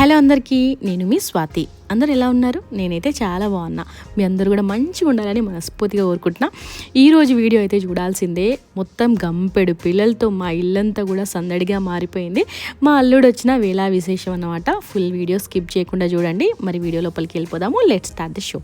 Hello అందరికీ నేను మీ స్వాతి. అందరు ఎలా ఉన్నారు? నేనైతే చాలా బాగున్నా. మీ అందరూ కూడా మంచిగా ఉండాలని మనస్ఫూర్తిగా కోరుకుంటున్నా. ఈరోజు వీడియో అయితే చూడాల్సిందే మొత్తం గంపెడు పిల్లలతో మా ఇల్లంతా కూడా సందడిగా మారిపోయింది. మా అల్లుడు వచ్చిన వేళా విశేషం అన్నమాట. ఫుల్ వీడియో స్కిప్ చేయకుండా చూడండి. మరి వీడియో లోపలికి వెళ్ళిపోదాము. లెట్ స్టార్ట్ ది షో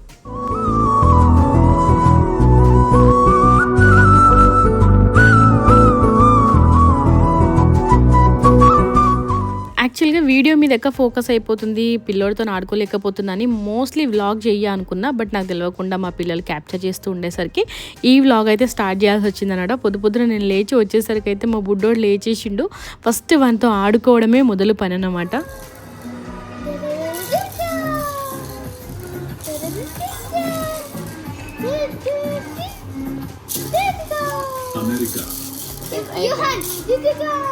యాక్చువల్గా వీడియో మీద ఎక్క ఫోకస్ అయిపోతుంది పిల్లోడితో ఆడుకోలేకపోతుందని మోస్ట్లీ వ్లాగ్ చెయ్య అనుకున్నా బట్ నాకు తెలియకుండా మా పిల్లలు క్యాప్చర్ చేస్తూ ఉండేసరికి ఈ వ్లాగ్ అయితే స్టార్ట్ చేయాల్సి వచ్చిందన్నమాట. పొద్దు పొద్దున నేను లేచి వచ్చేసరికి అయితే మా బుడ్డోడు లేచేసిండు. ఫస్ట్ వానితో ఆడుకోవడమే మొదలు పని అనమాట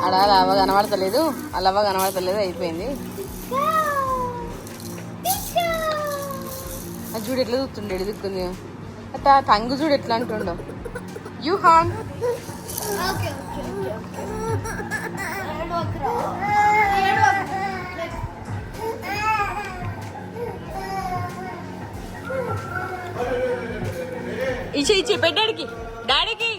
అలా అవ్వ కనబడతలేదు. అలా అవ్వ కనబడతలేదు అయిపోయింది. అది చూడు ఎట్లా చూస్తుండే? దిక్కుంది? అట్లా టంగు చూడు ఎట్లా అంటుండో? యూ హాన్. ఇచ్చి ఇచ్చి పెట్టాడికి. డాడీకి.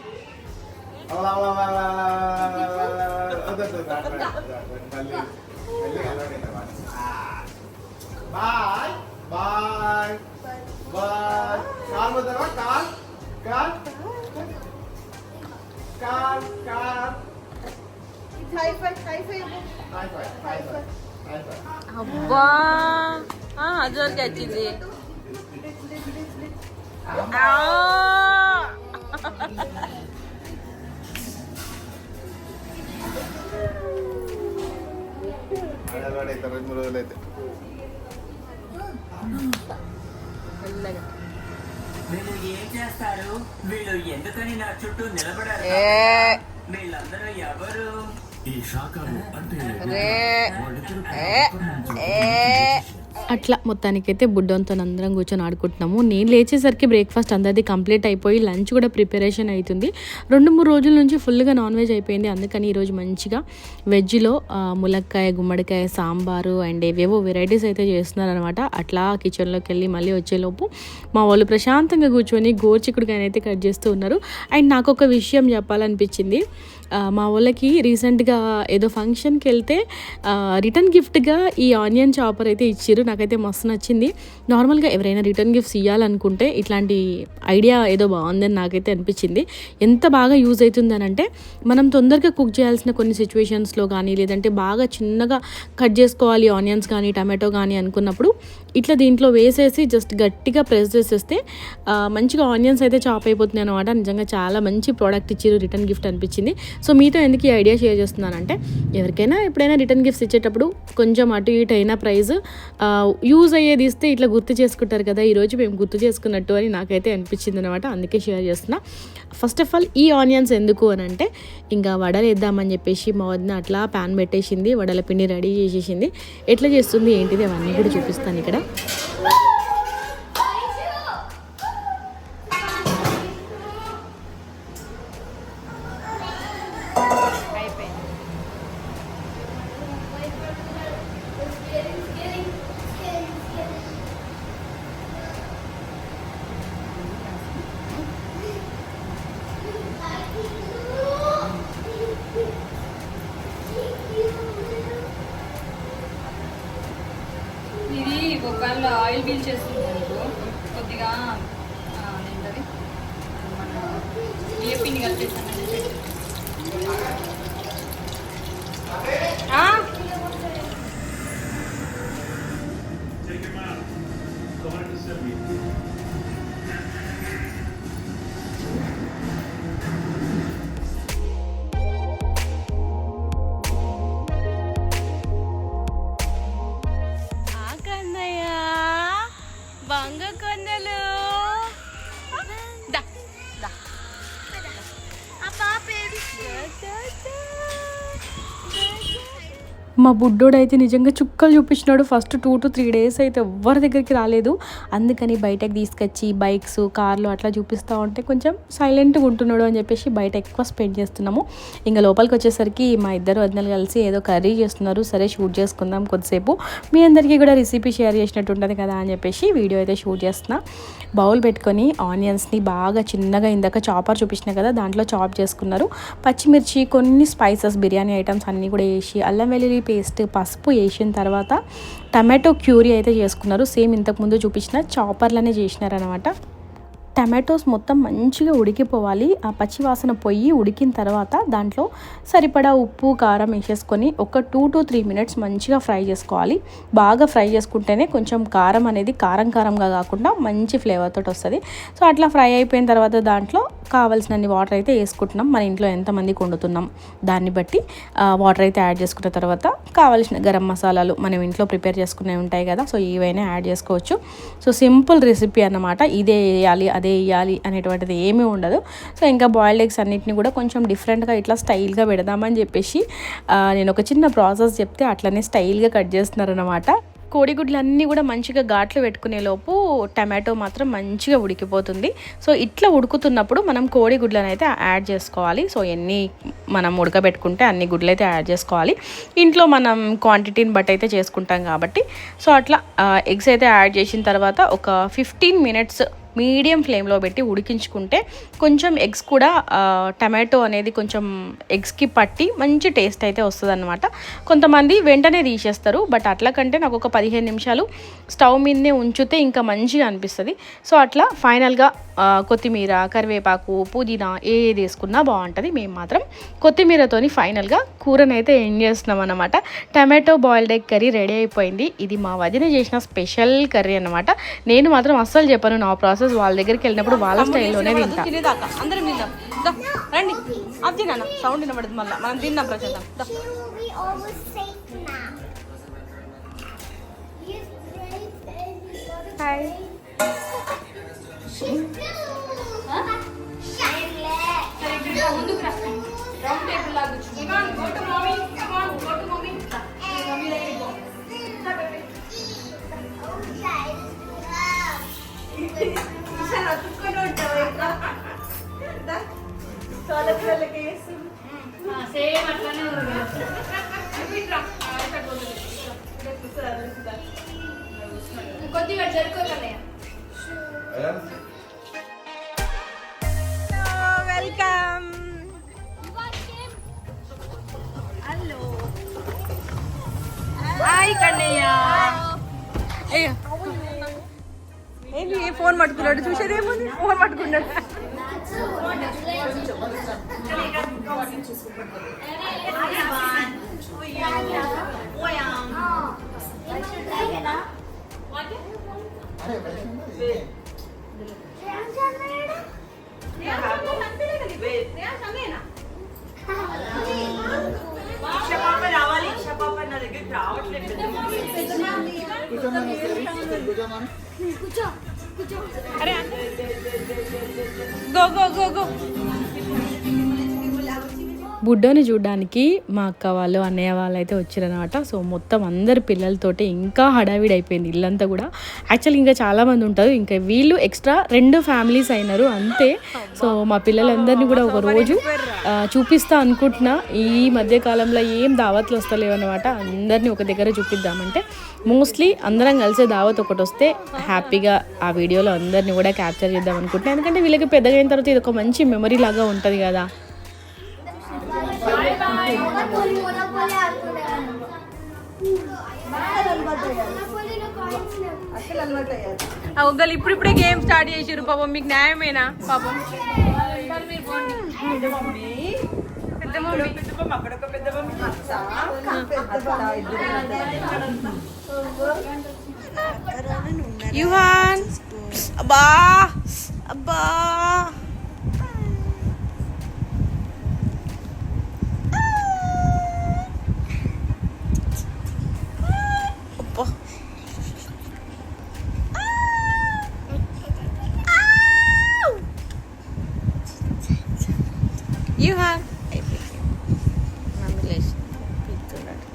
బాయ్ బాయ్ బాయ్ కాల్ పోతావా call call call call High five, high five. High five high five high five అబ్బా అజోర్కి వచ్చింది ఆ! అయితే రెండు మూడు రోజులు అయితే. వీళ్ళు ఏం చేస్తారు? వీళ్ళు ఎందుకని నా చుట్టూ నిలబడారు? ఏ. వీళ్ళందరూ ఎవరు? ఈ శాఖలు అంటే రే. ఏ. ఏ. అట్లా మొత్తానికైతే బుడ్డంతో అందరం కూర్చొని ఆడుకుంటున్నాము. నేను లేచేసరికి బ్రేక్ఫాస్ట్ అందరిది కంప్లీట్ అయిపోయి లంచ్ కూడా ప్రిపరేషన్ అవుతుంది రెండు మూడు రోజుల నుంచి ఫుల్గా నాన్ వెజ్ అయిపోయింది. అందుకని ఈరోజు మంచిగా వెజ్లో ములక్కాయ గుమ్మడికాయ సాంబారు అండ్ ఏవేవో వెరైటీస్ అయితే చేస్తున్నారనమాట అట్లా కిచెన్లోకి వెళ్ళి మళ్ళీ వచ్చేలోపు మా వాళ్ళు ప్రశాంతంగా కూర్చొని గోర్చికుడుకాయని అయితే కట్ చేస్తూ ఉన్నారు. అండ్ నాకు ఒక విషయం చెప్పాలనిపించింది. మా వాళ్ళకి రీసెంట్గా ఏదో ఫంక్షన్కి వెళ్తే రిటర్న్ గిఫ్ట్గా ఈ ఆనియన్ చాపర్ అయితే ఇచ్చారు నాకైతే మస్తు నచ్చింది. నార్మల్గా ఎవరైనా రిటర్న్ గిఫ్ట్స్ ఇవ్వాలనుకుంటే ఇట్లాంటి ఐడియా ఏదో బాగుందని నాకైతే అనిపించింది. ఎంత బాగా యూజ్ అవుతుందని అంటే మనం తొందరగా కుక్ చేయాల్సిన కొన్ని సిచ్యువేషన్స్లో కానీ లేదంటే బాగా చిన్నగా కట్ చేసుకోవాలి ఆనియన్స్ కానీ టమాటో కానీ అనుకున్నప్పుడు ఇట్లా దీంట్లో వేసేసి జస్ట్ గట్టిగా ప్రెస్ చేసేస్తే మంచిగా ఆనియన్స్ అయితే చాప్ అయిపోతున్నాయి అనమాట నిజంగా చాలా మంచి ప్రోడక్ట్ ఇచ్చారు రిటర్న్ గిఫ్ట్ అనిపించింది. సో మీతో ఎందుకు ఈ ఐడియా షేర్ చేస్తున్నానంటే ఎవరికైనా ఎప్పుడైనా రిటర్న్ గిఫ్ట్స్ ఇచ్చేటప్పుడు కొంచెం అటు ఇటు అయినా ప్రైజ్ యూజ్ అయ్యేది ఇస్తే ఇట్లా గుర్తు చేసుకుంటారు కదా ఈరోజు మేము గుర్తు చేసుకున్నట్టు అని నాకైతే అనిపించింది అనమాట అందుకే షేర్ చేస్తున్నా. ఫస్ట్ ఆఫ్ ఆల్ ఈ ఆనియన్స్ ఎందుకు అని అంటే ఇంకా వడలు వేద్దామని చెప్పేసి మా వదిన అట్లా ప్యాన్ పెట్టేసింది వడల పిండి రెడీ చేసేసింది. ఎట్లా చేస్తుంది ఏంటిది అవన్నీ కూడా చూపిస్తాను ఇక్కడ. ఇది ఒకవేళ ఆయిల్ బిల్ చేస్తుంది కొద్దిగా ఏంటది మన ఏపీని పిండి అని Take మా బుడ్డోడు అయితే నిజంగా చుక్కలు చూపించినాడు. First two to three days అయితే ఎవ్వరి దగ్గరికి రాలేదు. అందుకని బయటకు తీసుకొచ్చి బైక్స్ కార్లు అట్లా చూపిస్తూ ఉంటే కొంచెం సైలెంట్గా ఉంటున్నాడు అని చెప్పేసి బయట ఎక్కువ స్పెండ్ చేస్తున్నాము. ఇంకా లోపలికి వచ్చేసరికి మా ఇద్దరు వదినలు కలిసి ఏదో కర్రీ చేస్తున్నారు. సరే షూట్ చేసుకుందాం కొద్దిసేపు. మీ అందరికీ కూడా రెసిపీ షేర్ చేసినట్టు ఉంటుంది కదా అని చెప్పేసి వీడియో అయితే షూట్ చేస్తున్నా. బౌల్ పెట్టుకొని ఆనియన్స్ని బాగా చిన్నగా ఇందాక చాపర్ చూపించిన కదా దాంట్లో చాప్ చేసుకున్నారు. పచ్చిమిర్చి కొన్ని స్పైసెస్ బిర్యానీ ఐటమ్స్ అన్నీ కూడా వేసి అల్లం వెల్లుల్లి పేస్ట్ పసుపు వేసిన తర్వాత టమాటో క్యూరీ అయితే చేసుకున్నారు. సేమ్ ఇంతకుముందు చూపించిన చాపర్లనే చేసినారనమాట టమాటోస్ మొత్తం మంచిగా ఉడికిపోవాలి. ఆ పచ్చి వాసన పొయ్యి ఉడికిన తర్వాత దాంట్లో సరిపడా ఉప్పు కారం వేసేసుకొని ఒక టూ టు త్రీ మినిట్స్ మంచిగా ఫ్రై చేసుకోవాలి. బాగా ఫ్రై చేసుకుంటేనే కొంచెం కారం అనేది కారం కారంగా కాకుండా మంచి ఫ్లేవర్ తోటి వస్తుంది. సో అట్లా ఫ్రై అయిపోయిన తర్వాత దాంట్లో కావాల్సినన్ని వాటర్ అయితే వేసుకుంటున్నాం. మన ఇంట్లో ఎంతమందికి వండుతున్నాం దాన్ని బట్టి వాటర్ అయితే యాడ్ చేసుకున్న తర్వాత కావాల్సిన గరం మసాలాలు మనం ఇంట్లో ప్రిపేర్ చేసుకునే ఉంటాయి కదా సో ఏవైనా యాడ్ చేసుకోవచ్చు. సో సింపుల్ రెసిపీ అన్నమాట. ఇదే వేయాలి అదే వేయాలి అనేటువంటిది ఏమీ ఉండదు. సో ఇంకా బాయిల్డ్ ఎగ్స్ అన్నిటిని కూడా కొంచెం డిఫరెంట్గా ఇట్లా స్టైల్గా పెడదామని చెప్పేసి నేను ఒక చిన్న ప్రాసెస్ చెప్తే అట్లనే స్టైల్గా కట్ చేస్తున్నారనమాట కోడిగుడ్లన్నీ కూడా మంచిగా ఘాట్లు పెట్టుకునే లోపు టమాటో మాత్రం మంచిగా ఉడికిపోతుంది. సో ఇట్లా ఉడుకుతున్నప్పుడు మనం కోడిగుడ్లను అయితే యాడ్ చేసుకోవాలి. సో ఎన్ని మనం ఉడకబెట్టుకుంటే అన్ని గుడ్లు అయితే యాడ్ చేసుకోవాలి. ఇంట్లో మనం క్వాంటిటీని బట్టి అయితే చేసుకుంటాం కాబట్టి. సో అట్లా ఎగ్స్ అయితే యాడ్ చేసిన తర్వాత ఒక ఫిఫ్టీన్ మినిట్స్ మీడియం ఫ్లేమ్లో పెట్టి ఉడికించుకుంటే కొంచెం ఎగ్స్ కూడా టమాటో అనేది కొంచెం ఎగ్స్కి పట్టి మంచి టేస్ట్ అయితే వస్తుంది కొంతమంది వెంటనే తీసేస్తారు బట్ అట్లా కంటే నాకు ఒక పదిహేను నిమిషాలు స్టవ్ మీదనే ఉంచితే ఇంకా మంచిగా అనిపిస్తుంది. సో అట్లా ఫైనల్గా కొత్తిమీర కరివేపాకు పుదీనా ఏది వేసుకున్నా బాగుంటుంది. మేము మాత్రం కొత్తిమీరతోని ఫైనల్గా కూరనైతే ఎండ్ చేస్తున్నాం అనమాట tomato boiled egg curry ready అయిపోయింది. ఇది మా వదిన చేసిన స్పెషల్ కర్రీ అనమాట నేను మాత్రం అస్సలు చెప్పను నా ప్రాసెస్ వాళ్ళ దగ్గరికి వెళ్ళినప్పుడు వాళ్ళ స్టైల్లోనే తింటా అందరం తిందాం. రండి. అది తిన్నా సౌండ్ వినబడదు మళ్ళీ. మనం. She's Huh? ఇక్కడ ముందుకు రా. రౌండ్ టేబుల్ లాగా సేమ్ అట్లానే ఉంది. కొద్దిగా జరుపుకోకన్నయ్య వెల్కమ్ హాయ్ కన్నయ్య అయ్యో ఏంటి ఫోన్ పట్టుకున్నాడు చూసేదేముంది ఫోన్ పట్టుకున్నాడు గో గో గో గో బుడ్డోని చూడడానికి మా అక్క వాళ్ళు అన్నయ్య వాళ్ళు అయితే వచ్చారనమాట సో మొత్తం అందరి పిల్లలతోటి ఇంకా హడావిడి అయిపోయింది ఇల్లంతా కూడా. యాక్చువల్లీ ఇంకా చాలామంది ఉంటారు. ఇంకా వీళ్ళు ఎక్స్ట్రా రెండు ఫ్యామిలీస్ అయినారు అంతే. సో మా పిల్లలందరినీ కూడా ఒక రోజు చూపిస్తా అనుకుంటున్నా. ఈ మధ్య కాలంలో ఏం దావత్లు వస్తలేవు అనమాట అందరినీ ఒక దగ్గర చూపిద్దామంటే మోస్ట్లీ అందరం కలిసే దావత్ ఒకటి వస్తే హ్యాపీగా ఆ వీడియోలో అందరినీ కూడా క్యాప్చర్ చేద్దాం అనుకుంటున్నాను ఎందుకంటే వీళ్ళకి పెద్దగైన తర్వాత ఇది ఒక మంచి మెమరీ లాగా ఉంటుంది కదా. ఒగ్గలు ఇప్పుడిప్పుడే గేమ్ స్టార్ట్ చేసిర్రు పాపం మీకు న్యాయమేనా పాపం పెద్ద మమ్మీ యుహాన్ అబ్బా అబ్బా యుహాన్ మమ్మీ లేచి పిలుస్తున్నాడు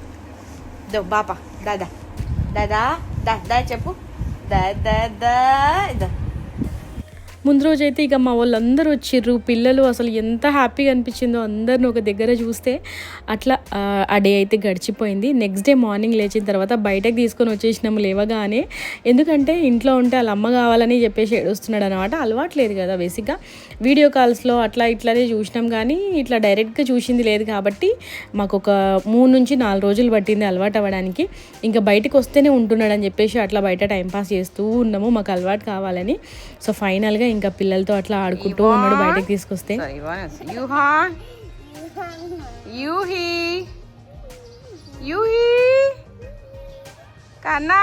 దో బాపా దాదా దాదా దా దా చెప్పు దా దా దా దా ముందు రోజు అయితే ఇక మా వాళ్ళందరూ వచ్చిర్రు. పిల్లలు అసలు ఎంత హ్యాపీగా అనిపించిందో అందరిని ఒక దగ్గర చూస్తే అట్లా ఆ, డే అయితే గడిచిపోయింది. నెక్స్ట్ డే మార్నింగ్ లేచిన తర్వాత బయటకు తీసుకొని వచ్చేసినాము లేవగానే. ఎందుకంటే ఇంట్లో ఉంటే వాళ్ళ అమ్మ కావాలని చెప్పేసి ఏడుస్తున్నాడు అనమాట అలవాట్లేదు కదా బేసిక్గా. వీడియో కాల్స్లో అట్లా ఇట్లానే చూసినాం కానీ ఇట్లా డైరెక్ట్గా చూసింది లేదు కాబట్టి మాకు ఒక మూడు నుంచి నాలుగు రోజులు పట్టింది అలవాటు అవ్వడానికి. ఇంకా బయటకు వస్తేనే ఉంటున్నాడు అని చెప్పేసి అట్లా బయట టైంపాస్ చేస్తూ ఉన్నాము. మాకు అలవాటు కావాలని. సో ఫైనల్గా ఇంకా పిల్లలతో అట్లా ఆడుకుంటూ ఉన్నాడు బయటకు తీసుకొస్తే. కన్నా?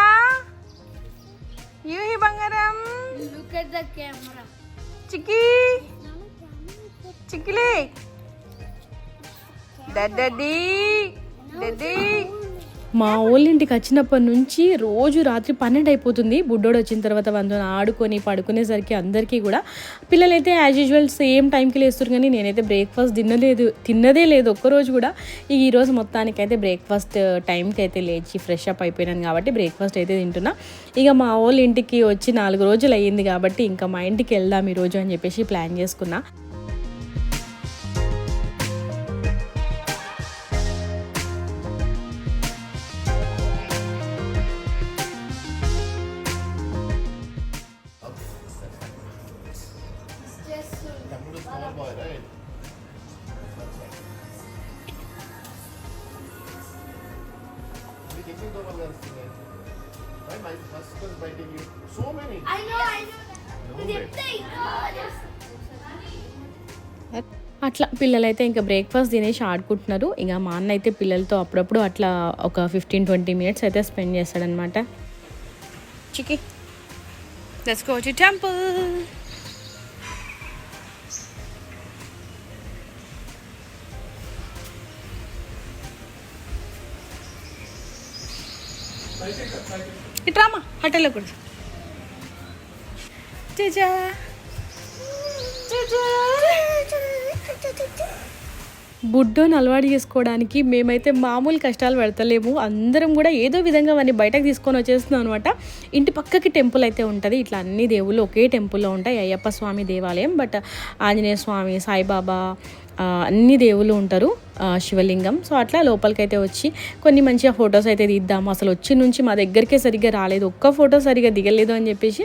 యూహి బంగారం? లుక్. అట్ ద కెమెరా చికి చికిలే డడ్డీ దీ. మా వాళ్ళ ఇంటికి వచ్చినప్పటి నుంచి రోజు రాత్రి పన్నెండు అయిపోతుంది. బుడ్డోడు వచ్చిన తర్వాత వందన ఆడుకొని పడుకునేసరికి అందరికీ కూడా. పిల్లలైతే యాజ్ యూజువల్ సేమ్ టైంకి లేస్తారు కానీ నేనైతే బ్రేక్ఫాస్ట్ తినలేదు తిన్నదే లేదు. ఒక్కరోజు కూడా ఈ ఈరోజు మొత్తానికైతే బ్రేక్ఫాస్ట్ టైంకి అయితే లేచి ఫ్రెష్ అప్ అయిపోయినాను కాబట్టి బ్రేక్ఫాస్ట్ అయితే తింటున్నా. ఇక మా వాళ్ళ ఇంటికి వచ్చి నాలుగు రోజులు అయ్యింది కాబట్టి ఇంకా మా ఇంటికి వెళ్దాం ఈరోజు అని చెప్పేసి ప్లాన్ చేసుకున్నా. అట్లా పిల్లలైతే ఇంకా బ్రేక్ఫాస్ట్ తినేసి ఆడుకుంటున్నారు. ఇక మా అన్న అయితే పిల్లలతో అప్పుడప్పుడు అట్లా ఒక ఫిఫ్టీన్ ట్వంటీ మినిట్స్ అయితే స్పెండ్ చేస్తాడనమాట. చికి Let's go to temple. ఇట్రామా హోటల్లో కూడా. చేజా బుడ్డోని అలవాటు చేసుకోవడానికి మేమైతే మామూలు కష్టాలు పెడతలేము. అందరం కూడా ఏదో విధంగా వాడిని బయటకు తీసుకొని వచ్చేస్తున్నాం అనమాట ఇంటి పక్కకి టెంపుల్ అయితే ఉంటుంది. ఇట్లా అన్ని దేవుళ్ళు ఒకే టెంపుల్లో ఉంటాయి. అయ్యప్ప స్వామి దేవాలయం బట్ ఆంజనేయ స్వామి సాయిబాబా అన్ని దేవుళ్ళు ఉంటారు శివలింగం. సో అట్లా లోపలికైతే వచ్చి కొన్ని మంచిగా ఫొటోస్ అయితే తీద్దాము అసలు వచ్చి నుంచి మా దగ్గరికే సరిగ్గా రాలేదు. ఒక్క ఫోటో సరిగ్గా దిగలేదు అని చెప్పేసి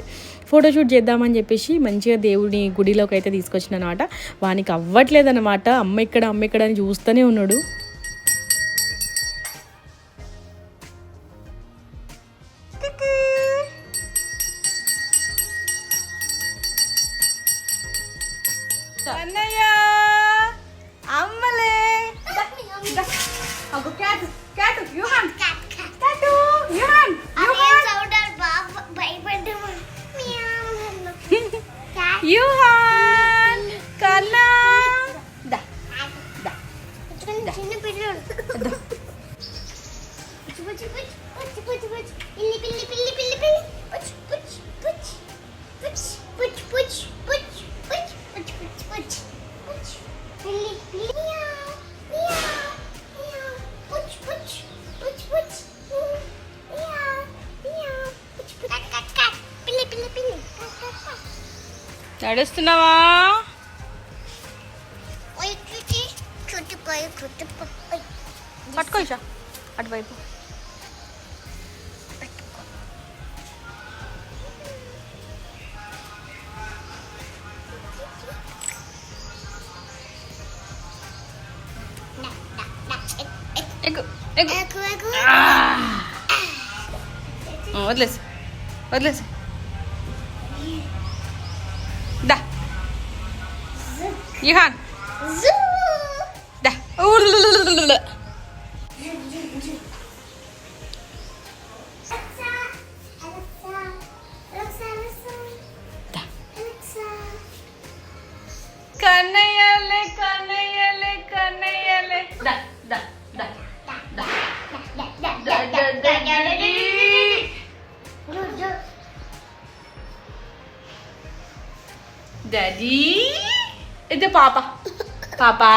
ఫోటోషూట్ చేద్దామని చెప్పేసి మంచిగా దేవుడిని గుడిలోకి అయితే తీసుకొచ్చిన అనమాట వానికి అవ్వట్లేదు అనమాట అమ్మ ఇక్కడ అమ్మ ఇక్కడ అని చూస్తూనే ఉన్నాడు. అన్నయ్య! నడుస్తున్నావా పట్టుకో అటువైపు. వదిలేసి వదిలేసి. Yuhan. Zoo. Dah. Daddy? ഇത് പാപ്പ പാപ്പാ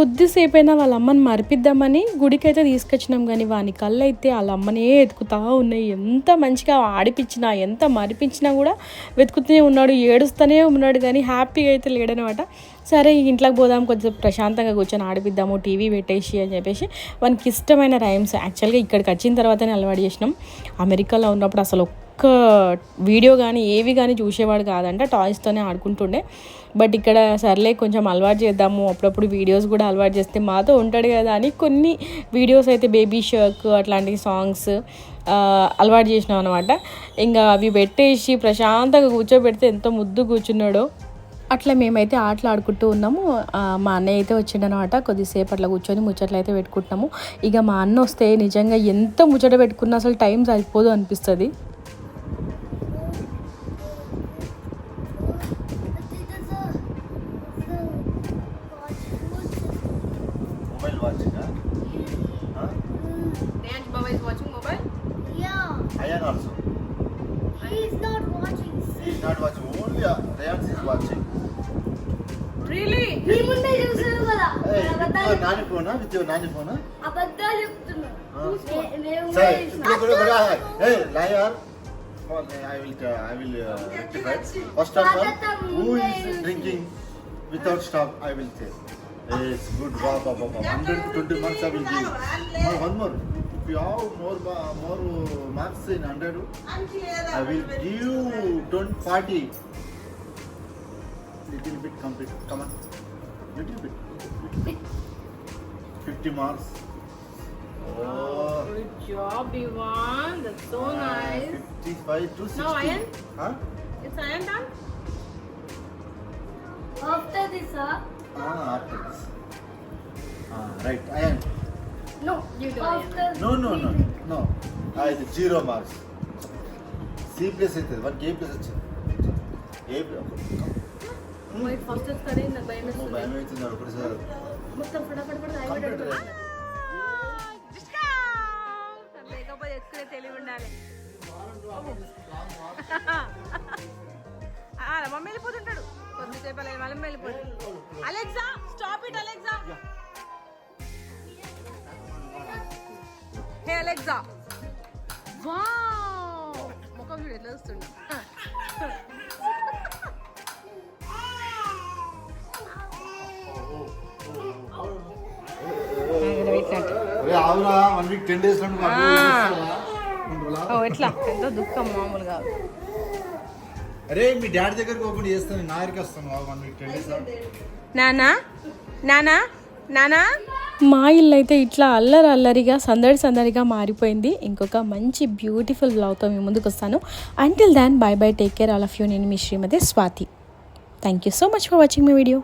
కొద్దిసేపైనా వాళ్ళ అమ్మని మరిపిద్దామని గుడికైతే తీసుకొచ్చినాం కానీ వాని కళ్ళు అయితే వాళ్ళ అమ్మనే వెతుకుతా ఉన్నాయి. ఎంత మంచిగా ఆడిపించినా ఎంత మరిపించినా కూడా వెతుకుతూనే ఉన్నాడు ఏడుస్తూనే ఉన్నాడు కానీ హ్యాపీగా అయితే లేడనమాట. సరే ఇంట్లోకి పోదాం కొంచెం ప్రశాంతంగా కూర్చొని ఆడిపిద్దాము టీవీ పెట్టేసి అని చెప్పేసి వానికి ఇష్టమైన రైమ్స్. యాక్చువల్గా ఇక్కడికి వచ్చిన తర్వాతనే అలవాటు చేసినాం. అమెరికాలో ఉన్నప్పుడు అసలు ఒక్క వీడియో కానీ ఏవి కానీ చూసేవాడు కాదంట. టాయ్స్తోనే ఆడుకుంటుండే. బట్ ఇక్కడ సర్లే కొంచెం అలవాటు చేద్దాము. అప్పుడప్పుడు వీడియోస్ కూడా అలవాటు చేస్తే మాతో ఉంటాడు కదా అని కొన్ని వీడియోస్ అయితే బేబీ షర్క్ అట్లాంటి సాంగ్స్ అలవాటు చేసినాం అనమాట ఇంకా అవి పెట్టేసి ప్రశాంతంగా కూర్చోబెడితే ఎంతో ముద్దు కూర్చున్నాడో. అట్లా మేమైతే ఆటలు ఆడుకుంటూ ఉన్నాము. మా అన్నయ్య అయితే వచ్చిండనమాట కొద్దిసేపు అట్లా కూర్చొని ముచ్చట్లు అయితే పెట్టుకుంటున్నాము. ఇక మా అన్న వస్తే నిజంగా ఎంత ముచ్చట పెట్టుకున్నా అసలు టైం సరిపోదు అనిపిస్తుంది. Mobile watching, huh? Huh? Dance Baba is watching mobile. Yeah, Ayan also. he's not watching. He's not watching. Only uh, Rayans is watching. Really? మీ ముందే చూసారు కదా Hey, with అబద్ధాలు your nani phone, huh? With your nani phone, huh? అబద్ధాలు చెప్తున్నా Huh? నే- will. Uh, uh, First of all, who is drinking without stop? I will say. Yes, good. Wow, wow, wow. 120 marks I will give. Oh, one more. If you have more, more marks in 100, I will give 20, 40. Little bit complete. Come on. Little bit. 50 marks. Oh. Good job, Ivan. That's so nice. 55 to 60. Now, Ayan? Huh? It's Ayan done? After this, uh, Ah, after this. Ah, right. Ayan. no. You do After No, no, no, no. Ah, ఇది zero marks C plus అవుతుంది one A plus వచ్చింది A study in the భయం అవుతుంది మొత్తం ఫటాఫట్ పడి mummy వెళ్ళిపోతుంటాడు. కొద్దిసేపు అలా మళ్ళీ వెళ్ళిపోతాడు. Alexa stop it Alexa. Hey Alexa. Wow. ముఖం చూడు ఎట్లా వస్తుండ ఎట్లా? ఎంతో దుఃఖం మామూలుగా. అరే మీ డాడీ దగ్గరికి ఓపెన్ చేస్తాను నా దగ్గరికి వస్తాను వన్ వీక్ టెన్ డేస్ నానా? నానా? నానా? మా ఇల్లు అయితే ఇట్లా అల్లరి అల్లరిగా సందడి సందడిగా మారిపోయింది. ఇంకొక మంచి బ్యూటిఫుల్ బ్లాగ్తో మీ ముందుకు వస్తాను. Until then bye bye take care all of you నేను మీ Srimathi Swathi. Thank you so much for watching my video